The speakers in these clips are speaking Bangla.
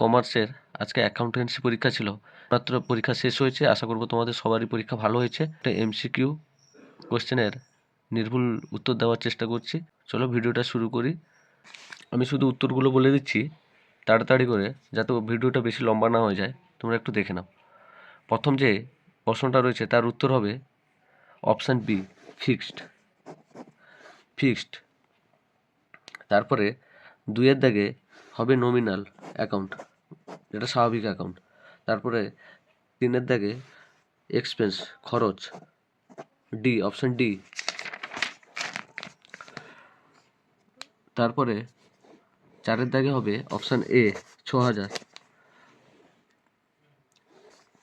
কমার্সের আজকে অ্যাকাউন্টেন্সি পরীক্ষা ছিল। মাত্র পরীক্ষা শেষ হয়েছে। আশা করব তোমাদের সবারই পরীক্ষা ভালো হয়েছে। একটা এমসিকিউ কোশ্চেনের নির্ভুল উত্তর দেওয়ার চেষ্টা করছি। চলো ভিডিওটা শুরু করি। আমি শুধু উত্তরগুলো বলে দিচ্ছি তাড়াতাড়ি করে, যাতে ভিডিওটা বেশি লম্বা না হয়ে যায়। তোমরা একটু দেখে নাও। প্রথম যে প্রশ্নটা রয়েছে, তার উত্তর হবে অপশান বি ফিক্সড ফিক্সড তারপরে দুইয়ের দাগে হবে নমিনাল অ্যাকাউন্ট যেটা স্বাভাবিক অ্যাকাউন্ট তারপরে তিনের দাগে এক্সপেন্স খরচ ডি অপশান ডি তারপরে চারের দাগে হবে অপশান এ ছ হাজার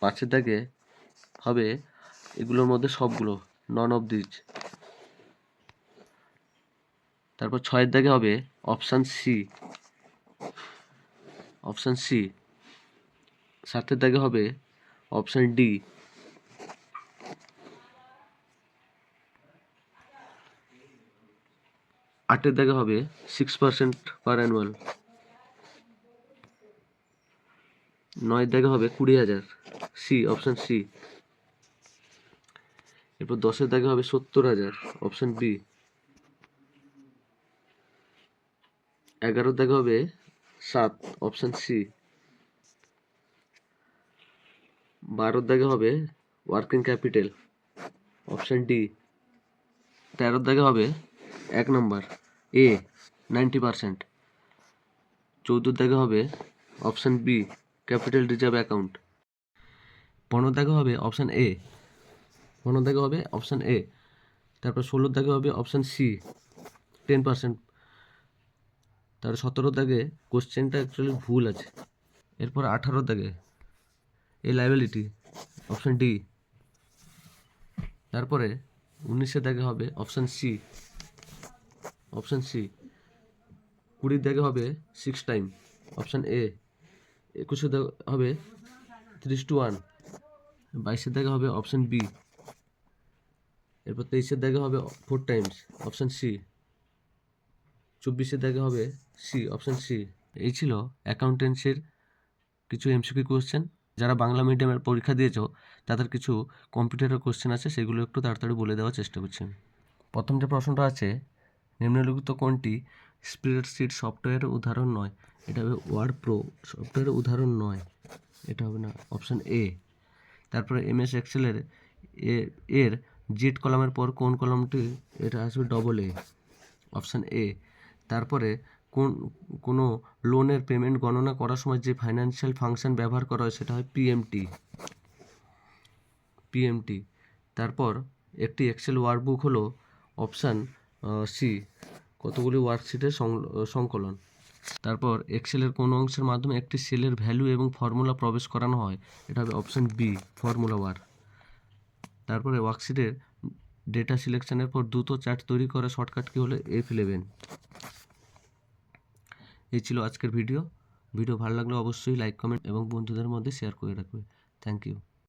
পাঁচের দাগে হবে এগুলোর মধ্যে সবগুলো নন অফ দিজ তারপর ছয়ের দাগে হবে অপশান সি অপশান সি। সাতের দাগে হবে অপশান ডি। আটের দাগে হবে সিক্স পার্সেন্ট পার অ্যানুয়াল নয়ের দাগে হবে কুড়ি হাজার। C, option C. এরপর দশের দাগে হবে সত্তর হাজার, অপশান বি। এগারোর দাগে হবে সাত অপশান সি বারোর দাগে হবে ওয়ার্কিং ক্যাপিটাল অপশান ডি তেরোর দাগে হবে এক নম্বর এ নাইনটি পারসেন্ট চৌদ্দোর দাগে হবে option B capital reserve account পনেরো দাগে হবে অপশান এ পনেরো দাগে হবে অপশান এ তারপর ষোলোর দাগে হবে অপশান সি টেন পার্সেন্ট তার সতেরো দাগে কোশ্চেনটা অ্যাকচুয়ালি ভুল আছে। এরপর আঠারো দাগে এ লাইবিলিটি অপশান ডি তারপরে উনিশের দাগে হবে অপশান সি অপশান সি কুড়ির দাগে হবে সিক্স টাইম অপশান এ একুশে দাগে হবে ত্রিশ টু ওয়ান বাইশের দাগে হবে অপশান বি এরপর তেইশের দাগে হবে ফোর টাইমস অপশান সি চব্বিশের দাগে হবে সি অপশান সি এই ছিল অ্যাকাউন্টেন্সির কিছু এমসিকিউ কোশ্চেন যারা বাংলা মিডিয়ামের পরীক্ষা দিয়েছ, তাদের কিছু কম্পিউটারের কোশ্চেন আছে, সেগুলো একটু তাড়াতাড়ি বলে দেওয়ার চেষ্টা করছি প্রথম যে প্রশ্নটা আছে, নিম্নলিখিত কোনটি স্প্রেডশিট সফটওয়্যারের উদাহরণ নয়? এটা হবে ওয়ার্ড প্রো সফটওয়্যারের উদাহরণ নয়। এটা হবে না অপশান এ তারপরে এমএস এক্সেলের এ, এর জেড কলামের পর কোন কলামটি এটা আসবে ডবল এ অপশান এ তারপরে কোন, কোনো লোনের পেমেন্ট গণনা করার সময় যে ফাইন্যান্সিয়াল ফাংশন ব্যবহার করা হয় সেটা হয় পিএমটি পিএমটি তারপর একটি এক্সেল ওয়ার্কবুক হলো অপশান সি কতগুলি ওয়ার্কশিটের সংকলন। তারপর এক্সেলের কোন অংশের মাধ্যমে একটি সেলের ভ্যালু এবং ফর্মুলা প্রবেশ করানো হয়, এটা হবে অপশান বি ফর্মুলা ওয়ার তারপরে ওয়ার্কশিটের ডেটা সিলেকশনের পর দ্রুত চার্ট তৈরি করা শর্টকাট কী হলো এফ ইলেভেন এই ছিল আজকের ভিডিও। ভিডিও ভালো লাগলে অবশ্যই লাইক কমেন্ট এবং বন্ধুদের মধ্যে শেয়ার করে রাখবে। Thank you